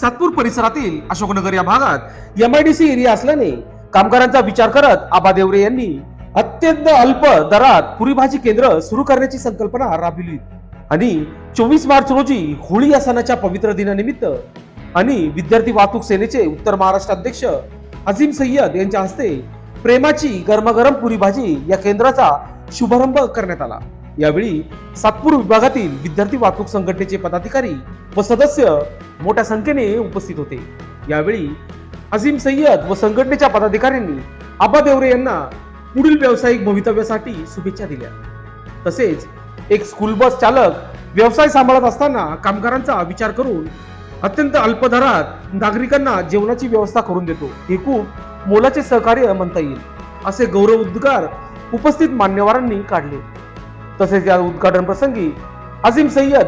सातपूर परिसरातील अशोकनगर या भागात एमआयडीसी एरिया असल्याने कामगारांचा विचार करत आबा देवरे यांनी अत्यंत अल्प दरात पुरी भाजी केंद्र सुरू करण्याची संकल्पना राबविली. आणि चोवीस मार्च रोजी होळी या सणाच्या पवित्र दिनानिमित्त आणि विद्यार्थी वाहतूक सेनेचे उत्तर महाराष्ट्र अध्यक्ष अझीम सय्यद यांच्या हस्ते प्रेमाची गरमागरम पुरी भाजी या केंद्राचा शुभारंभ करण्यात आला. यावेळी सातपूर विभागातील विद्यार्थी वाहतूक संघटनेचे पदाधिकारी व सदस्य मोठ्या संख्येने उपस्थित होते. यावेळी अझीम सय्यद व संघटनेच्या पदाधिकाऱ्यांनी आबा देवरे यांना पुढील व्यावसायिक भवितव्यासाठी शुभेच्छा दिल्या. तसेच एक स्कूल बस चालक व्यवसाय सांभाळत असताना कामगारांचा विचार करून अत्यंत अल्प दरात नागरिकांना जेवणाची व्यवस्था करून देतो. हे खूप मोलाचे सहकार्य म्हणता येईल असे गौरव उद्गार उपस्थित मान्यवरांनी काढले. तसेच या उद्घाटन प्रसंगी अझीम सय्यद